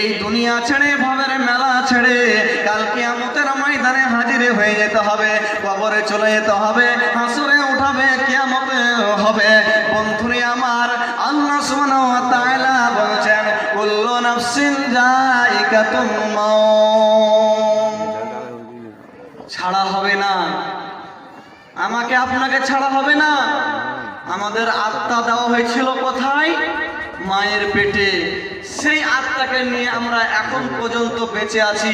এই দুনিয়া ছেড়ে, ভবের মেলা ছেড়ে কালকে আমতের ময়দানে হাজিরে হয়ে যেতে হবে, কবরে চলে যেতে হবে, হাসুরে উঠাবে, কিয়ামতে হবে। বন্ধুরে আমার, আল্লাহ সুবহানাহু ওয়া তাআলা বলছেন, কুল্লু নাফসিন যায়িকাতুল মাউত। ছাড়া হবে না। আমাকে আপনাকে ছাড়া হবে না। আমাদের আত্মা দেওয়া হয়েছিল কোথায়? মায়ের পেটে, সেই আত্মাকে নিয়ে আমরা এখন পর্যন্ত বেঁচে আছি।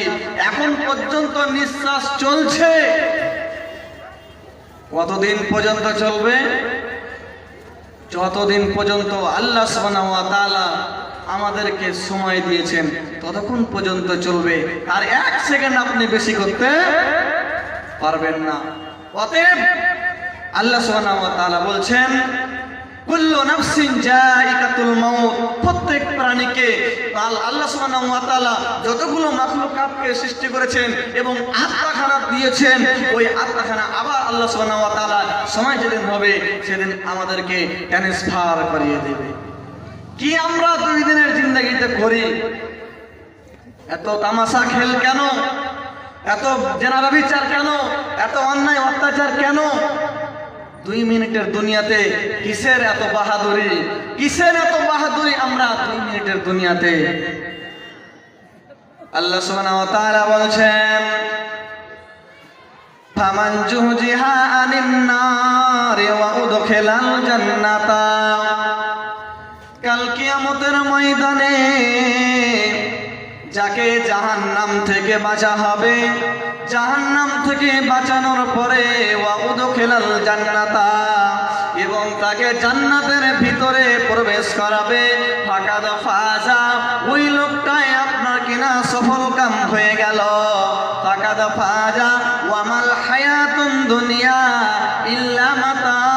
এখন পর্যন্ত নিঃশ্বাস চলছে। কতদিন পর্যন্ত চলবে? যতদিন পর্যন্ত আল্লাহ তাআলা আমাদেরকে সময় দিয়েছেন, ততক্ষণ পর্যন্ত চলবে। আর এক সেকেন্ড আপনি বেশি করতে পারবেন না। অতএব আল্লাহ তাআলা বলছেন প্রত্যেক প্রাণীকে যতগুলো সৃষ্টি করেছেন এবং দিয়েছেন, ওই আবার সময় যেদিন হবে, সেদিন আমাদেরকে ট্রান্সফার করিয়ে দেবে। কি আমরা দুই দিনের জিন্দগিতে করি? এত তামাশা খেল কেন? এত জেনারা বিচার কেন? এত অন্যায় অত্যাচার কেন? দুই মিনিটের দুনিয়াতে কিসের এত বাহাদুরি? কিসের এত বাহাদুরি আমরা দুই মিনিটের দুনিয়াতে? আল্লাহ সুবহানাহু ওয়া তাআলা বলছেন, ফামান জুহজিহা আনিন নারি ওয়া উদখিলাল জান্নাতা। কাল কিয়ামতের ময়দানে যাকে জাহান্নাম থেকে বাঁচা হবে জাহান্নাম থেকে বাঁচানোর পরে ওয়াউদ খেলাল জান্নাতা এবং তাকে জান্নাতের ভিতরে প্রবেশ করাবে। ফাঁকা ফাজা, ওই লোকটাই আপনার কিনা সফল কাম হয়ে গেল। ফাঁকা ফাজা, ওয়ামাল হায়াতুন দুনিয়া ইল্লা মাতা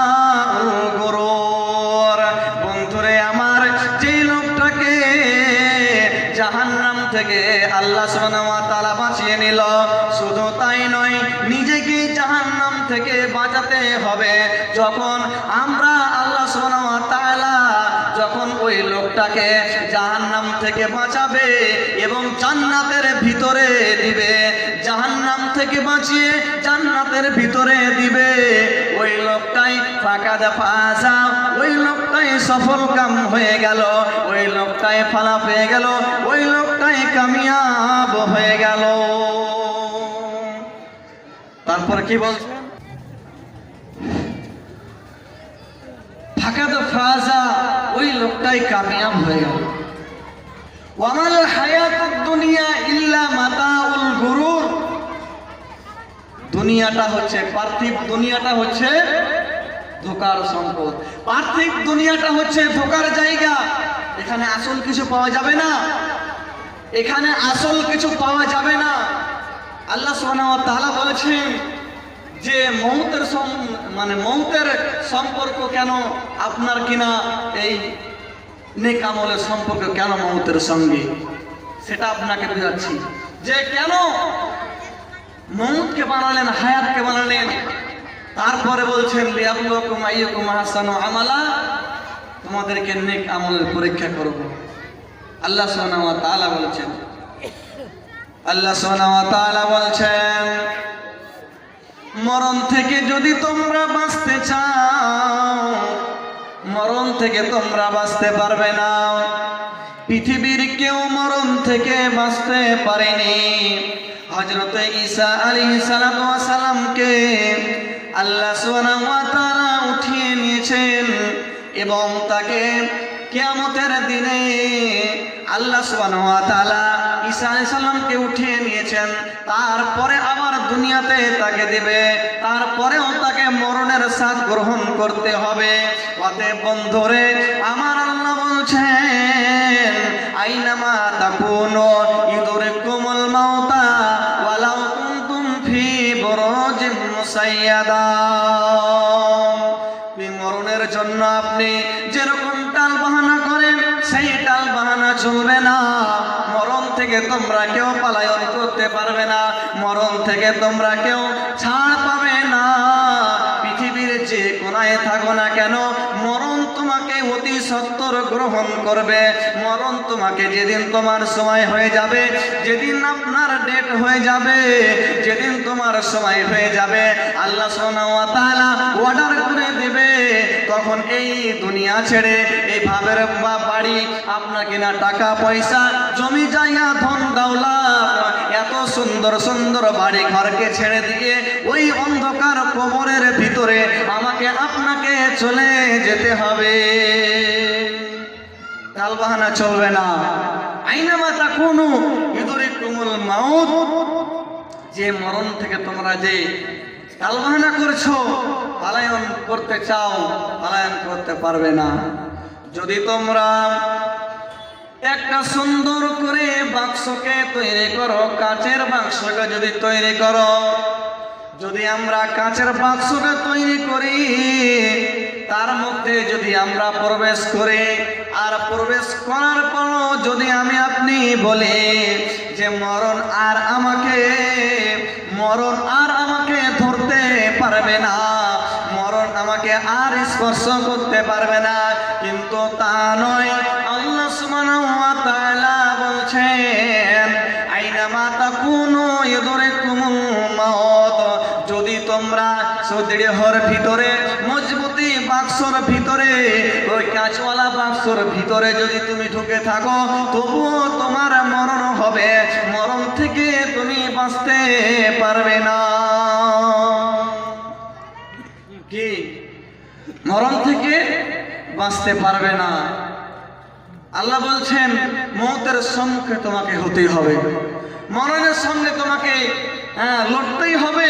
যখন আমরা আল্লাহ যখন ওই লোকটাকে জাহান্নাম থেকে বাঁচাবে এবং জান্নাতের ভিতরে দিবে, জাহান্নাম থেকে বাঁচিয়ে জান্নাতের ভিতরে দিবে, ওই লোকটাই ফাঁকা ফাঁসা, ওই লোকটাই সফল কাম হয়ে গেল, ওই লোকটাই ফালা পেয়ে গেল, ওই লোকটাই কামিয়াব হয়ে গেল। তারপর কি বলছেন ফাঁকা ফাজা, ওই লোকটাই কামিয়াব হয়ে গেল। ওয়ামাল হায়াতুদ দুনিয়া ইল্লা মাতাউল গুরুর। দুনিয়াটা হচ্ছে পার্থিব, দুনিয়াটা হচ্ছে ধোকার সম্পদ। পার্থিব দুনিয়াটা হচ্ছে ধোকার জায়গা। এখানে আসল কিছু পাওয়া যাবে না। এখানে আসল কিছু পাওয়া যাবে না। আল্লাহ সুবহানাহু ওয়া বলেছেন যে মৌতের সম- মানে মৌতের সম্পর্ক কেন আপনার কিনা এই নেক আমলের সম্পর্ক কেন মৌতের সঙ্গে? সেটা আপনাকে বোঝাচ্ছি। যে কেন মৌতকে বানালেন, হায়াতকে বানালেন, তারপরে বলছেন আহসানু আমালা, তোমাদেরকে নেক আমলের পরীক্ষা করব। আল্লাহ সুবহানাহু ওয়া বলছেন। আল্লাহ সুবহানাহু তাআলা বলছেন মরণ থেকে যদি তোমরা বাঁচতে চাও, মরণ থেকে তোমরা বাঁচতে পারবে না। পৃথিবীর কেউ মরণ থেকে বাঁচতে পারেনি। হজরত ঈসা আলী সালামকে আল্লাহ ওয়া উঠিয়ে নিয়েছেন এবং তাকে কিয়ামতের দিনে আল্লাহ সুবহানাহু ওয়া তাআলা ঈসা সালামকে উঠিয়ে নিয়েছেন। তারপরে আবার দুনিয়াতে তাকে দিবে। তারপরেও তাকে মরণের স্বাদ গ্রহণ করতে হবে। অতএব বন্ধরে, আমার আল্লাহ বলছেন আইনামা থেকে তোমরা কেউ ছাড় পাবে না। পৃথিবীর যে কোনায় থাকো না কেন, মরণ তোমাকে অতি সুন্দর গ্রহণ করবে। মরণ তোমাকে যেদিন তোমার সময় হয়ে যাবে, যেদিন আপনার ডেট হয়ে যাবে, যেদিন তোমার সময় হয়ে যাবে, আল্লাহ অর্ডার করে দেবে। তখন এই দুনিয়া ছেড়ে এই ভাবের বা বাড়ি আপনার কিনা টাকা পয়সা, জমি জায়গা ধন এত সুন্দর সুন্দর বাড়ি ঘরকে ছেড়ে দিয়ে ওই অন্ধকার কবরের ভিতরে আমাকে আপনাকে চলে যেতে হবে। কাল বাহানা চলবে না। আইনা মাতা কোনো, ইদরে কুমুল মাউত। যে মরণ থেকে তোমরা যে কালবাহানা করছ, পালায়ন করতে চাও, পালায়ন করতে পারবে না। যদি তোমরা একটা সুন্দর করে বাক্সকে তৈরি করো, কাচের বাক্সকে যদি তৈরি করো। যদি আমরা কাচের বাক্সটা তৈরি করি, তার মধ্যে যদি আমরা প্রবেশ করি, আর প্রবেশ করার পর যদি আমি আপনি বলি যে, মরণ আর আমাকে, মরণ আর আমাকে ধরতে পারবে না, মরণ আমাকে আর স্পর্শ করতে পারবে না, কিন্তু তা নয় তোমরা সুদৃঢ়র ভিতরে মজবুতি বাক্সর ভিতরে ওই কাঁচওয়ালা বাক্সর ভিতরে যদি তুমি ঢুকে থাকো তবুও তোমার মরণ হবে মরণ থেকে তুমি বাঁচতে পারবে না। কি? মরণ থেকে বাঁচতে পারবে না। আল্লাহ বলছেন মৌতের সম্মুখে তোমাকে হতেই হবে। মরণের সঙ্গে তোমাকে হ্যাঁ, লড়তেই হবে।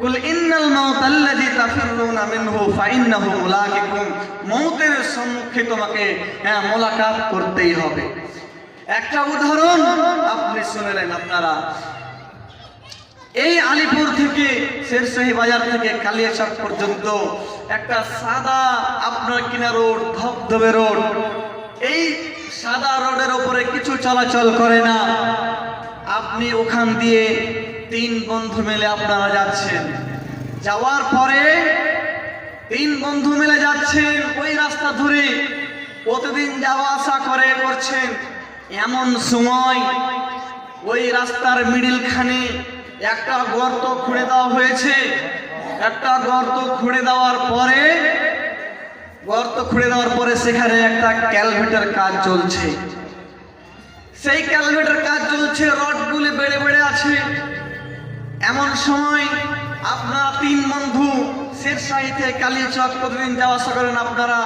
কুল ইন্নাল মাউতাল্লাযী তাফিররুনা মিনহু ফাইন্নাহু মুলাকিকুম মৌতের সম্মুখে তোমাকে হ্যাঁ মোলাকাত করতেই হবে। একটা উদাহরণ আপনি শুনলেন আপনারা। এই আলিপুর থেকে, শেরশাহী বাজার থেকে কালিয়াচক পর্যন্ত একটা সাদা আপনার কিনা রোড, ধবধবে রোড। এই সাদা রোডের উপরে কিছু চলাচল করে না। আপনি ওখান দিয়ে তিন বন্ধু মিলে আপনারা যাচ্ছেন। যাওয়ার পরে তিন বন্ধু মিলে যাচ্ছেন ওই রাস্তা ধরে। প্রতিদিন যাওয়া আসা করে করছেন এমন সময় ওই রাস্তার মিডিলখানে একটা গর্ত খুঁড়ে দেওয়া হয়েছে। একটা গর্ত খুঁড়ে দেওয়ার পরে, গর্ত খুঁড়ে দেওয়ার পরে সেখানে একটা ক্যালভেটের কাজ চলছে। সেই ক্যালভেটের কাজ চলছে, রডগুলি বেড়ে বেড়ে আছে। এমন সময় আপনারা তিন বন্ধু শেরশাহীতে কালিয়াচক প্রতিদিন যাওয়া আসা করেন। আপনারা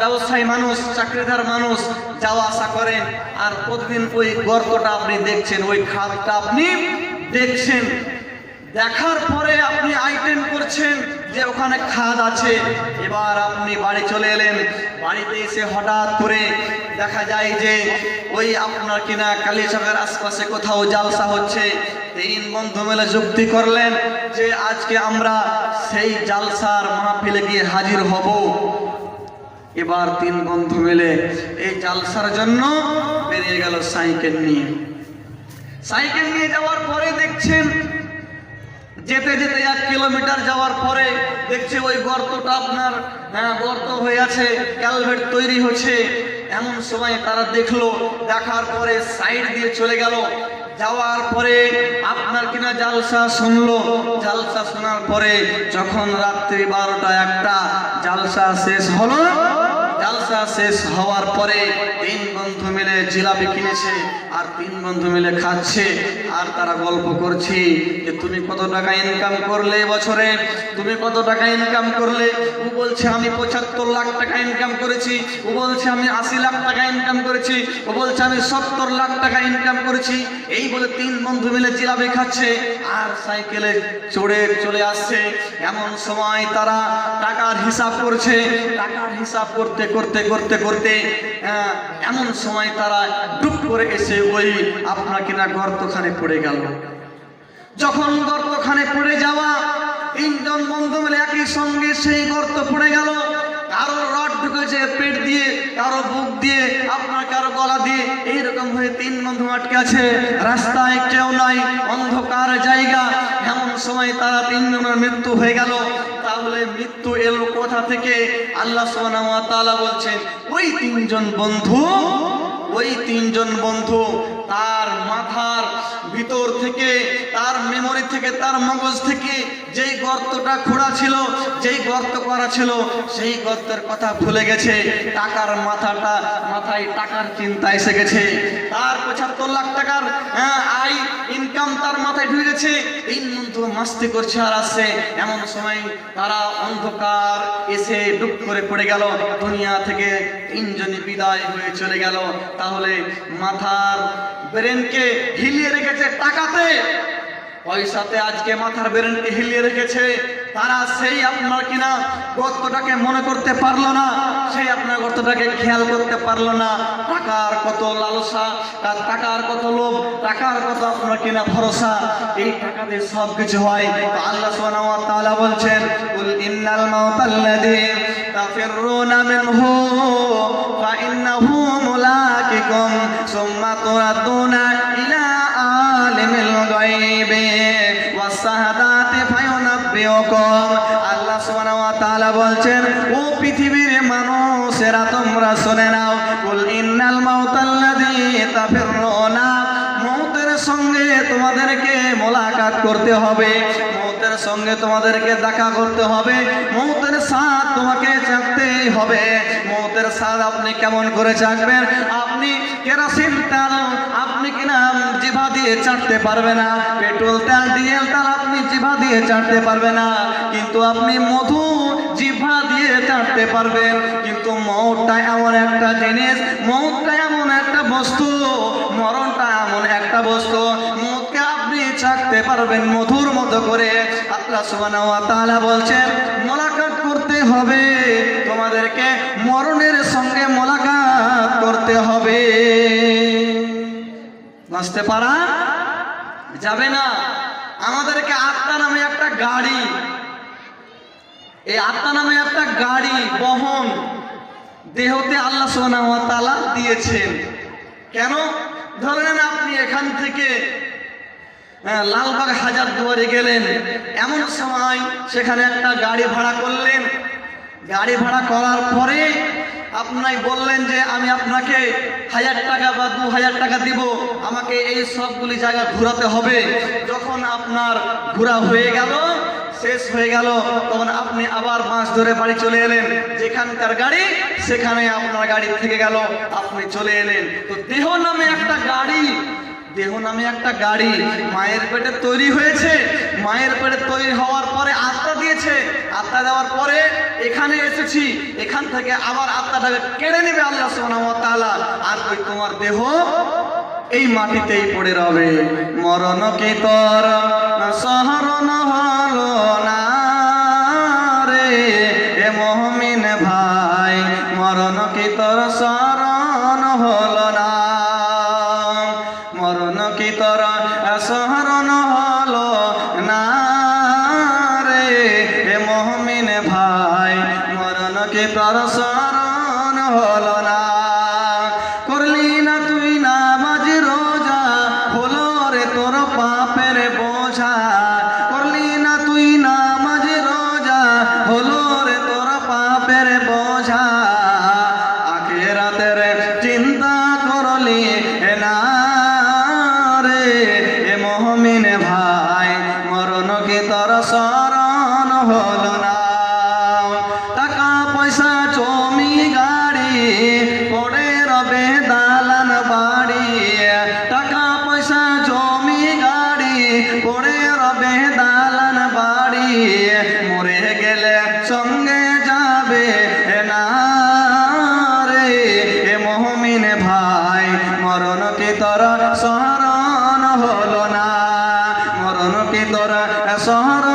ব্যবসায়ী মানুষ চাকরিদার মানুষ যাওয়া আসা করেন। আর প্রতিদিন ওই গর্তটা আপনি দেখছেন, ওই খাতটা আপনি দেখছেন। দেখার পরে আপনি আইটেম করছেন যে ওখানে খাদ আছে। এবার আপনি বাড়ি চলে এলেন। বাড়িতে এসে হঠাৎ করে দেখা যায় যে ওই আপনার কিনা কালিয়াচকের আশপাশে কোথাও জালসা হচ্ছে। তিন বন্ধু মিলে যুক্তি করলেন যে আজকে আমরা সেই জালসার মাহফিলে গিয়ে হাজির হব। এবার তিন বন্ধু মিলে এই জালসার জন্য বেরিয়ে গেল সাইকেল নিয়ে। সাইকেল নিয়ে যাওয়ার পরে দেখছেন যেতে যেতে এক কিলোমিটার যাওয়ার পরে দেখছে ওই গর্তটা আপনার হ্যাঁ, গর্ত হয়ে আছে ক্যালভেট তৈরি হচ্ছে। এমন সময় তারা দেখল দেখার পরে সাইড দিয়ে চলে গেল। যাওয়ার পরে আপনার কিনা জালসা শুনলো। জালসা শোনার পরে যখন রাত্রি বারোটা একটা, জালসা শেষ হলো। জালসা শেষ হওয়ার পরে তিন বন্ধু মিলে জিলাপি কিনেছে আর তিন বন্ধু মিলে খাচ্ছে। আর তারা গল্প করছে যে, তুমি কত টাকা ইনকাম করলে বছরে তুমি কত টাকা ইনকাম করলে? ও বলছে, আমি পঁচাত্তর লাখ টাকা ইনকাম করেছি। ও বলছে, আমি আশি লাখ টাকা ইনকাম করেছি। ও বলছে, আমি সত্তর লাখ টাকা ইনকাম করেছি। এই বলে তিন বন্ধু মিলে জিলাপি খাচ্ছে আর সাইকেলে চড়ে চলে আসছে। এমন সময় তারা টাকার হিসাব করছে। টাকার হিসাব করতে করতে করতে করতে এমন সময় তারা ডুব করে এসে ওই আপনার কিনা গর্তখানে পড়ে গেল। যখন গর্তখানে পড়ে যাওয়া তিনজন বন্ধু মিলে একই সঙ্গে সেই গর্ত পড়ে গেল। কারও রড ঢুকেছে, পেট দিয়ে, কারও বুক দিয়ে, আপনার কারও গলা দিয়ে, এইরকম হয়ে তিন বন্ধু আটকে আছে। রাস্তায় কেউ নাই, অন্ধকার জায়গা। এমন সময় তারা তিনজনের মৃত্যু হয়ে গেল। তাহলে মৃত্যু এলো কোথা থেকে? আল্লাহ তাআলা বলছেন, ওই তিনজন বন্ধু, ওই তিনজন বন্ধু তার মাথার ভিতর থেকে তার মেমোরি থেকে তার মগজ থেকে যেই গর্তটা খোঁড়া ছিল যেই গর্ত করা ছিল সেই গর্তের কথা ভুলে গেছে। টাকার মাথাটা মাথায় টাকার চিন্তা এসে গেছে। তার পঁচাত্তর লাখ টাকার আহ, আয় ইনকাম তার মাথায় ঢুকে গেছে। তিন বন্ধু মাস্তি করছে আর আসছে। এমন সময় তারা অন্ধকার এসে ডুব করে পড়ে গেল। দুনিয়া থেকে তিনজনই বিদায় হয়ে চলে গেল। তাহলে মাথার ব্রেনকে হিলিয়ে রেখেছে টাকাতে পয়সাতে আজকে মাথার ব্রেনকে হিলিয়ে রেখেছে। তারা সেই আপনার কিনা গর্তটাকে মনে করতে পারল না, সেই আপনার গর্তটাকে খেয়াল করতে পারল না। টাকার কত লালসা, তার টাকার কত লোভ, টাকার কত আপনার কিনা ভরসা। এই টাকাতে সব কিছু হয় আল্লাহ সুবহানাহু ওয়া তাআলা বলছেন, কুল ইন্নাল মাউতাল্লাযী তাফিরুনা মিনহু ফাইন্নাহু মুলাকিকুম সুম্মা তুরাদুনা ইলা আলিমিল গায়বি ওয়াস-শাহাদাতি ফায়ুনাব্বিউকুম আল্লাহ সুবহানাহু ওয়া তাআলা বলছেন, ও পৃথিবীর মানুষেরা, তোমরা শুনে নাও, কুল ইন্নাল মাউতাল্লাযী তাফিরুনা, মৌতের সঙ্গে তোমাদেরকে মোলাকাত করতে হবে, মৌতের সঙ্গে তোমাদেরকে দেখা করতে হবে, মৌতের সাথ তোমাকে চাকতেই হবে। মৌতের স্বাদ আপনি কেমন করে চাকবেন? আপনি কেরোসিন তেল, আপনি কিনা জিভা দিয়ে চাটতে পারবে না। পেট্রোল তেল, ডিজেল তেল আপনি জিভা দিয়ে চাটতে পারবে না। কিন্তু আপনি মধু জিভা দিয়ে চাটতে পারবেন। কিন্তু মৌতটা এমন একটা জিনিস, মৌতটা এমন একটা বস্তু, মরণটা এমন একটা বস্তু। মৌতকে আপনি চাকতে পারবেন মধুর মতো করে। আল্লাহ তাআলা বলছেন, মোলাকাত করতে হবে। তোমাদেরকে মরণের সঙ্গে মোলাকাত করতে হবে। বাঁচতে পারা? যাবে না। আমাদেরকে আত্মা নামে একটা গাড়ি। এই আত্মা নামে একটা গাড়ি বহন দেহতে আল্লাহ সোনা তালা দিয়েছেন। কেন? ধরেন আপনি এখান থেকে হ্যাঁ, লালবাগ হাজার দুয়ারে গেলেন। এমন সময় সেখানে একটা গাড়ি ভাড়া করলেন। গাড়ি ভাড়া করার পরে আপনাই বললেন যে আমি আপনাকে হাজার টাকা বা দু হাজার টাকা দিব, আমাকে এই সবগুলি জায়গা ঘোরাতে হবে। যখন আপনার ঘোরা হয়ে গেল, শেষ হয়ে গেল, তখন আপনি আবার মাছ ধরে বাড়ি চলে এলেন। যেখানকার গাড়ি, সেখানে আপনার গাড়ি থেকে গেল, আপনি চলে এলেন। তো দেহ নামে একটা গাড়ি দেহ নামে একটা গাড়ি মায়ের পেটে তৈরি হয়েছে। মায়ের পেটে তৈরি হওয়ার পরে আত্মা দিয়েছে। আত্মা দেওয়ার পরে এখানে এসেছি। এখান থেকে আবার আত্মাটাকে কেড়ে নেবে আল্লাহ সোনামতালা আর ওই তোমার দেহ এই মাটিতেই পড়ে রবে। মরণ কি তোর? সহরণ হলো মরণ কি তোর সহরণ হলো না। মরণ কি তোর স্মরণ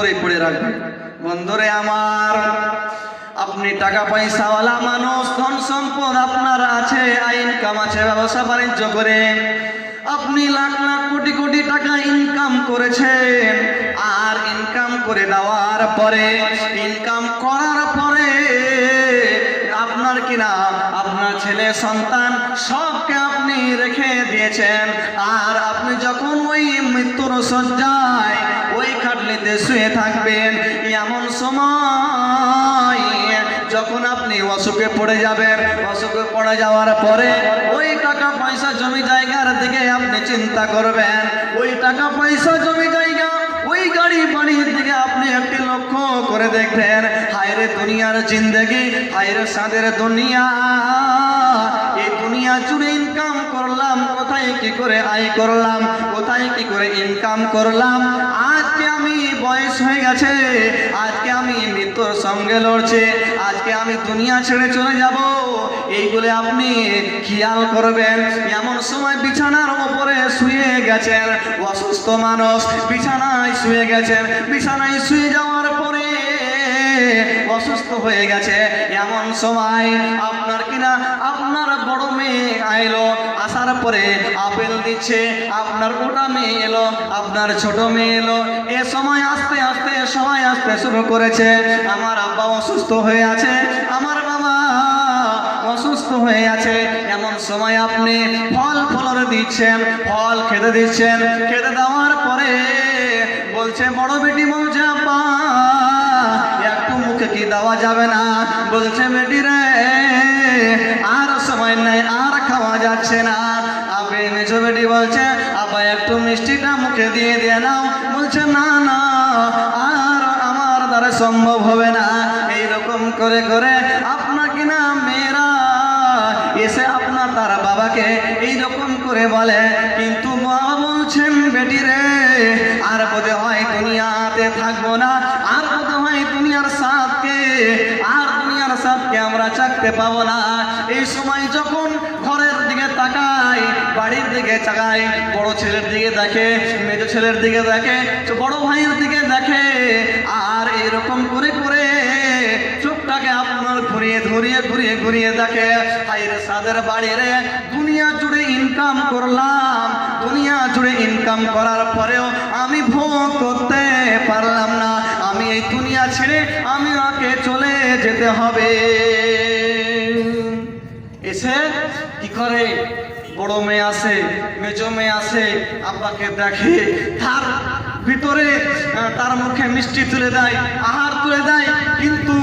উপরে পড়ে রাখবে বন্ধুরে আমার, আপনি টাকা পয়সাওয়ালা মানুষ, ধন সম্পদ আপনার আছে ইনকাম আছে, ব্যবসা বাণিজ্য করে। আপনি লাখ লাখ কোটি কোটি টাকা ইনকাম করেছেন, আর ইনকাম করে দেওয়ার পরে ইনকাম করার পরে আপনার কিনা আপনার ছেলে সন্তান সবকে আপনি রেখে দিয়েছেন। আর আপনি যখন ওই মৃত্যুর সজ্জায় খাটলিতে শুয়ে থাকবেন, এমন সময় যখন আপনি অসুখে পড়ে যাবেন, অসুখে পড়ে যাওয়ার পরে ওই টাকা পয়সা জমি জায়গার দিকে আপনি চিন্তা করবেন, ওই টাকা পয়সা জমি জায়গা, ওই গাড়ি বাড়ির দিকে আপনি একটি লক্ষ্য করে দেখবেন, হায়রে দুনিয়ার জিন্দগি, হায়রে সাদের দুনিয়া, এই দুনিয়া জুড়ে ইনকাম করলাম কোথায় কি করে আয় করলাম, কোথায় কি করে ইনকাম করলাম, আজকে আমি বয়স হয়ে গেছে, আজকে আমি মৃত্যুর সঙ্গে লড়ছে, আজকে আমি দুনিয়া ছেড়ে চলে যাব, এইগুলো আপনি খেয়াল করবেন। এমন সময় বিছানার ওপরে শুয়ে গেছেন, অসুস্থ মানুষ বিছানায় শুয়ে গেছেন, বিছানায় শুয়ে যাওয়ার পরে অসুস্থ হয়ে গেছে। এমন সময় আপনার কিনা, আপনার বড় মেয়ে আইলো আসার পরে আপেল দিচ্ছে, আপনার ওটা মেয়ে এলো, আপনার ছোট মেয়ে এলো। এ সময় আস্তে আস্তে সময় আসতে শুরু করেছে। আমার আব্বা অসুস্থ হয়ে আছে, আমার বাবা অসুস্থ হয়ে আছে। এমন সময় আপনি ফল ফলর দিচ্ছেন, ফল খেতে দিচ্ছেন। খেতে দেওয়ার পরে বলছে, বড় বেটি বলছে আব্বা একটু মুখে কি দেওয়া যাবে না? বলছে, বেটি রে, আর সময় নাই, আর খাওয়া যাচ্ছে না। মেজো বলছে, আব্বা, একটু মিষ্টিটা মুখে দিয়ে দিয়ে নাও। বলছে, না না, আর আমার দ্বারা সম্ভব হবে না। এইরকম করে করে আপনার কিনা মেয়েরা এসে আপনার তার বাবাকে এইরকম করে বলে, কিন্তু বাবা বলছেন, বেটি রে, আর বোধে হয় দুনিয়াতে থাকব না, আর বোধে হয় দুনিয়ার সাথকে আর দুনিয়ার সাথকে আমরা চাকতে পাবো না। এই সময় যখন বাড়ির দিকে তাকাই বড় ছেলের দিকে দেখে, মেজো ছেলের দিকে দেখে বড় ভাইয়ের দিকে দেখে, আর এরকম করে করে চোখটাকে আপনার ঘুরিয়ে ঘুরিয়ে ঘুরিয়ে ঘুরিয়ে দেখে হাইরে সাদের বাড়ি রে দুনিয়া জুড়ে ইনকাম করলাম, দুনিয়া জুড়ে ইনকাম করার পরেও আমি ভোগ করতে পারলাম না। আমি এই দুনিয়া ছেড়ে আমি ওকে চলে যেতে হবে। এসে কি করে? বড় মেয়ে আসে মেজো মেয়ে আসে আব্বাকে দেখে তার ভিতরে তার মুখে মিষ্টি তুলে দেয়, আহার তুলে দেয়, কিন্তু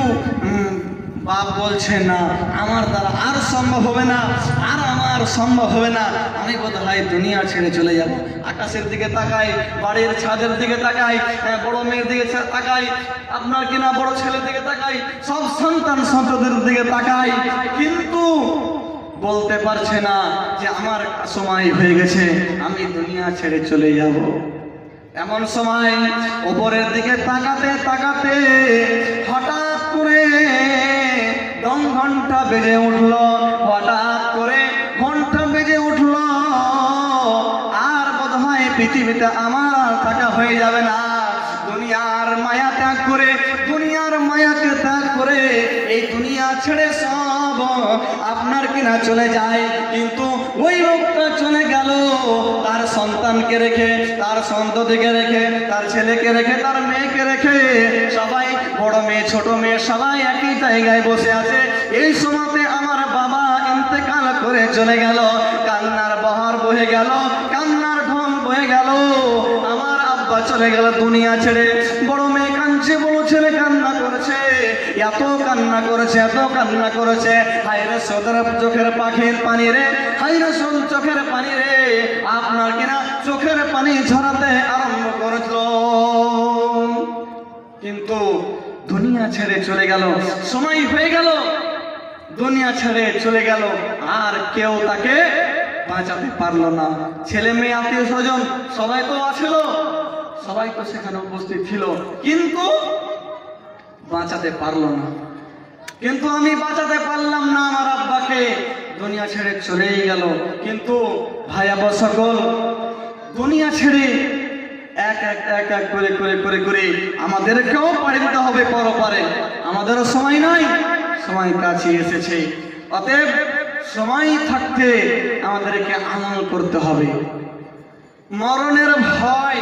বাপ বলছে, না, আমার দ্বারা আর সম্ভব হবে না, আর আমার সম্ভব হবে না, আমি বোধ হয় দুনিয়া ছেড়ে চলে যাব। আকাশের দিকে তাকাই বাড়ির ছাদের দিকে তাকাই বড় মেয়ের দিকে তাকাই আপনার কিনা বড় ছেলের দিকে তাকাই সব সন্তান সন্তদের দিকে তাকাই কিন্তু বলতে পারছে না যে আমার সময় হয়ে গেছে, আমি দুনিয়া ছেড়ে চলে যাব। এমন সময় ওপরের দিকে তাকাতে তাকাতে হঠাৎ করে দম ঘণ্টা বেজে উঠল। হঠাৎ করে ঘণ্টা বেজে উঠল। আর বোধ হয় পৃথিবীতে আমার থাকা হয়ে যাবে না। দুনিয়ার মায়া ত্যাগ করে, দুনিয়ার মায়াকে ত্যাগ করে এই দুনিয়া ছেড়ে আপনার কিনা চলে যায়, কিন্তু ওই লোকটা চলে গেল। তার সন্তানকে রেখে, তার সন্ততিকে রেখে, তার ছেলেকে রেখে, তার মেয়েকে রেখে সবাই বড় মেয়ে, ছোট মেয়ে সবাই একই জায়গায় বসে আছে। এই সময়তে আমার বাবা ইন্তেকাল করে চলে গেল। কান্নার বহার বহে গেল, কান্নার ঢং বয়ে গেল। আমার আব্বা চলে গেল দুনিয়া ছেড়ে। বড় মেয়ে কাঁদছে, বড় ছেলে কান্না করেছে। এত কান্না করেছে, এত কান্না করেছে। হাইরে সদর চোখের পাখির পানি রে হাইরে সোল চোখের পানি রে। আপনার কিনা চোখের পানি ঝরাতে আরম্ভ করেছিল। কিন্তু দুনিয়া ছেড়ে চলে গেল, সময় হয়ে গেল। দুনিয়া ছেড়ে চলে গেল, আর কেউ তাকে বাঁচাতে পারল না। ছেলে মেয়ে, আত্মীয় স্বজন সবাই তো আছিল, সবাই তো সেখানে উপস্থিত ছিল। কিন্তু বাঁচাতে পারল না। কিন্তু আমি বাঁচাতে পারলাম না আমার আব্বাকে। দুনিয়া ছেড়ে চলেই গেল। কিন্তু ভাই আব্বা সকল, দুনিয়া ছেড়ে এক এক এক এক করে করে করে করে আমাদেরকেও পাড়ি দিতে হবে পরপারে। আমাদেরও সময় নাই, সময় কাছে এসেছে। অতএব সময় থাকতে আমাদেরকে আমল করতে হবে। মরণের ভয়